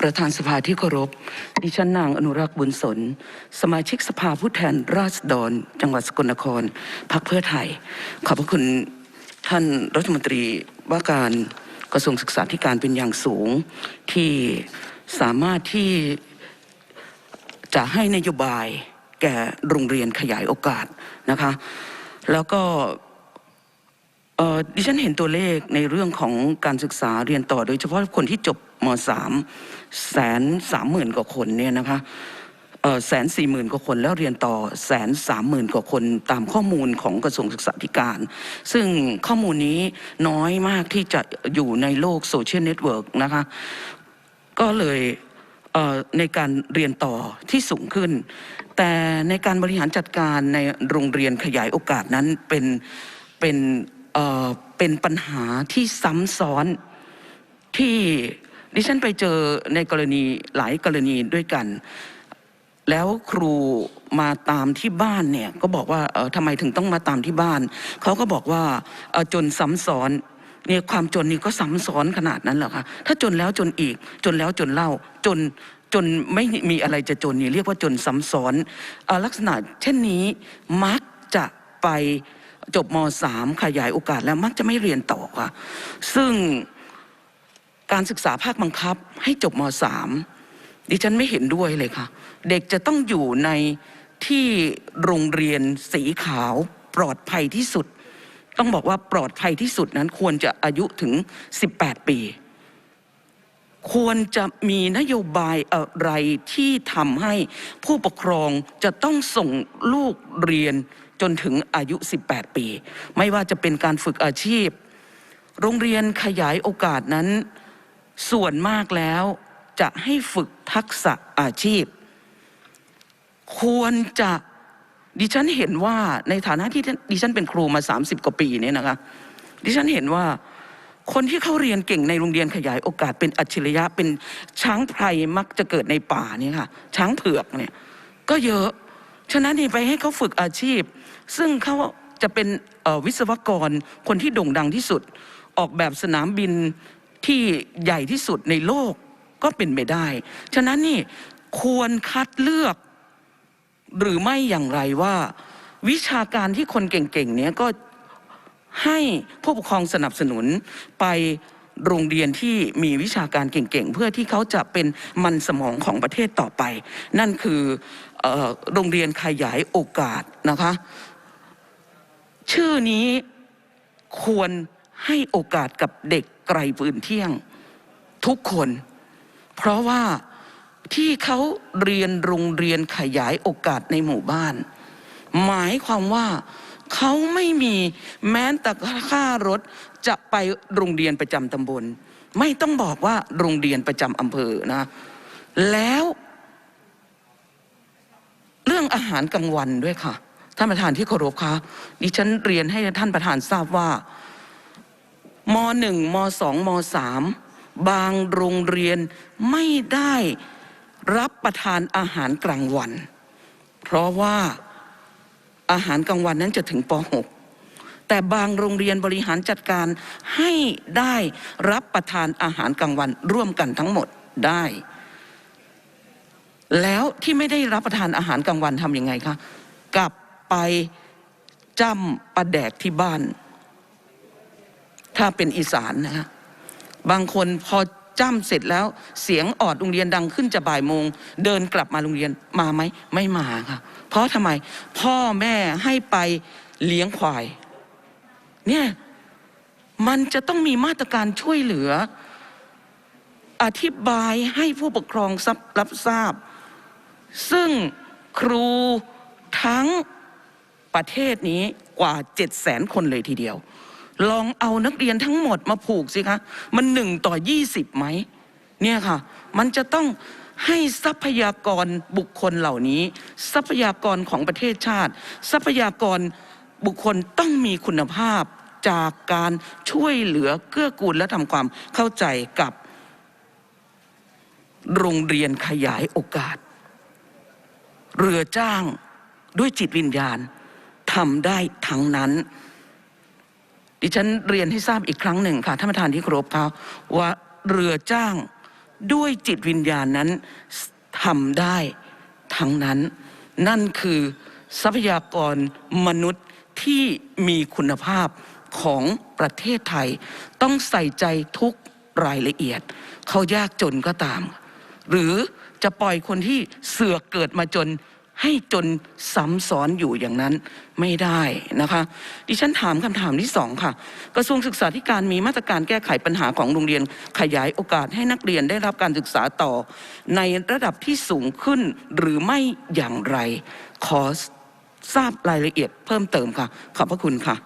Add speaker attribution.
Speaker 1: ประธานสภาที่เคารพ ดิฉันนางอนุรักษ์บุญสน สมาชิกสภาผู้แทนราษฎร จังหวัดสกลนคร พรรคเพื่อไทย ขอบพระคุณท่านรัฐมนตรีว่าการกระทรวงศึกษาธิการเป็นอย่างสูง ที่สามารถที่จะให้นโยบายแก่โรงเรียนขยายโอกาสนะคะ แล้วก็ ดิฉันเห็นตัวเลขในเรื่องของการศึกษาเรียนต่อ โดยเฉพาะคนที่จบมสามแสนสามหมื่นกว่าคนเนี่ยนะคะแสนสี่หมื่นกว่าคนแล้วเรียนต่อแสนสามหมื่นกว่าคนตามข้อมูลของกระทรวงศึกษาธิการ ซึ่งข้อมูลนี้น้อยมากที่จะอยู่ในโลกโซเชียลเน็ตเวิร์กนะคะก็เลยเในการเรียนต่อที่สูงขึ้น แต่ในการบริหารจัดการในโรงเรียนขยายโอกาสนั้นเป็นเป็น เป็นปัญหาที่ซ้ำซ้อนที่ดิฉันไปเจอในกรณีหลายกรณีด้วยกัน แล้วครูมาตามที่บ้านเนี่ยก็บอกว่าเออทำไมถึงต้องมาตามที่บ้าน เขาก็บอกว่าเออจนซ้ำซ้อนเนี่ยความจนนี่ก็ซ้ำซ้อนขนาดนั้นเหรอคะถ้าจนแล้วจนอีกจนแล้วจนเล่าจนจนไม่มีอะไรจะจนนี่เรียกว่าจนซ้ำซ้อนออลักษณะเช่นนี้มักจะไป จบมสามขยายโอกาสแล้วมักจะไม่เรียนต่อค่ะ ซึ่งการศึกษาภาคบังคับให้จบมสามดิฉันไม่เห็นด้วยเลยค่ะ เด็กจะต้องอยู่ในที่โรงเรียนสีขาวปลอดภัยที่สุด ต้องบอกว่าปลอดภัยที่สุดนั้นควรจะอายุถึง 18 ปี ควรจะมีนโยบายอะไรที่ทำให้ผู้ปกครองจะต้องส่งลูกเรียน จนถึงอายุ 18 ปี ไม่ว่าจะเป็นการฝึกอาชีพ โรงเรียนขยายโอกาสนั้น ส่วนมากแล้วจะให้ฝึกทักษะอาชีพ ควรจะดิฉันเห็นว่าในฐานะที่ดิฉันเป็นครูมา 30 กว่าปีเนี่ยนะคะดิฉันเห็นว่าคนที่เขาเรียนเก่งในโรงเรียนขยายโอกาสเป็นอัจฉริยะเป็นช้างไพรมักจะเกิดในป่าเนี่ยค่ะ ช้างเผือกเนี่ยก็เยอะ ฉะนั้นนี่ไปให้เขาฝึกอาชีพ ซึ่งเขาจะเป็นวิศวกรคนที่โด่งดังที่สุด ออกแบบสนามบินที่ใหญ่ที่สุดในโลกก็เป็นไปได้ ฉะนั้นนี่ควรคัดเลือกหรือไม่อย่างไรว่า วิชาการที่คนเก่งๆเนี้ยก็ให้ผู้ปกครองสนับสนุนไป โรงเรียนที่มีวิชาการเก่งๆ เพื่อที่เขาจะเป็นมันสมองของประเทศต่อไป นั่นคือออโรงเรียนขยายโอกาสนะคะ ชื่อนี้ควรให้โอกาสกับเด็กไกลปืนเที่ยงทุกคน เพราะว่าที่เขาเรียนโรงเรียนขยายโอกาสในหมู่บ้าน หมายความว่าเขาไม่มีแม้แต่ค่ารถ จะไปโรงเรียนประจำตำบล ไม่ต้องบอกว่าโรงเรียนประจำอำเภอนะ แล้ว เรื่องอาหารกลางวันด้วยค่ะ ท่านประธานที่เคารพคะดิฉันเรียนให้ท่านประธานทราบว่ามหนึ่งมสองมสามบางโรงเรียนไม่ได้รับประทานอาหารกลางวัน เพราะว่าอาหารกลางวันนั้นจะถึงป .6 แต่บางโรงเรียนบริหารจัดการให้ได้รับประทานอาหารกลางวันร่วมกันทั้งหมดได้ แล้วที่ไม่ได้รับประทานอาหารกลางวันทำยังไงคะกลับไปจำประแดกที่บ้าน ถ้าเป็นอีสานนะฮะบางคนพอจ้ำเสร็จแล้วเสียงออดโรงเรียนดังขึ้นจะบ่ายโมง เดินกลับมาโรงเรียนมาไหมไม่มาค่ะ เพราะทำไมพ่อแม่ให้ไปเลี้ยงควาย เนี่ยมันจะต้องมีมาตรการช่วยเหลือ อธิบายให้ผู้ปกครองรับรับทราบ ซึ่งครูทั้งประเทศนี้กว่า7 0 0 0 0 0คนเลยทีเดียว ลองเอานักเรียนทั้งหมดมาผูกสิคะ มันหนึ่งต่อยี่สิบไหม เนี่ยค่ะ มันจะต้องให้ทรัพยากรบุคคลเหล่านี้ ทรัพยากรของประเทศชาติ ทรัพยากร บุคคลต้องมีคุณภาพจากการช่วยเหลือเกื้อกูลและทำความเข้าใจกับโรงเรียนขยายโอกาส เรือจ้างด้วยจิตวิญญาณทำได้ทั้งนั้น ดิฉันเรียนให้ทราบอีกครั้งหนึ่งค่ะท่านประธานที่เคารพครับว่าเรือจ้างด้วยจิตวิญญาณนั้นทำได้ทั้งนั้น นั่นคือทรัพยากรมนุษย์ ที่มีคุณภาพของประเทศไทย ต้องใส่ใจทุกรายละเอียด เขายากจนก็ตาม หรือจะปล่อยคนที่เสือกเกิดมาจนให้จนซ้ำซ้อนอยู่อย่างนั้นไม่ได้นะคะ ดิฉันถามคำถามที่สองค่ะ กระทรวงศึกษาธิการมีมาตรการแก้ไขปัญหาของโรงเรียน ขยายโอกาสให้นักเรียนได้รับการศึกษาต่อ ในระดับที่สูงขึ้นหรือไม่อย่างไร ขอ ทราบรายละเอียดเพิ่มเติมค่ะ ขอบพระคุณค่ะ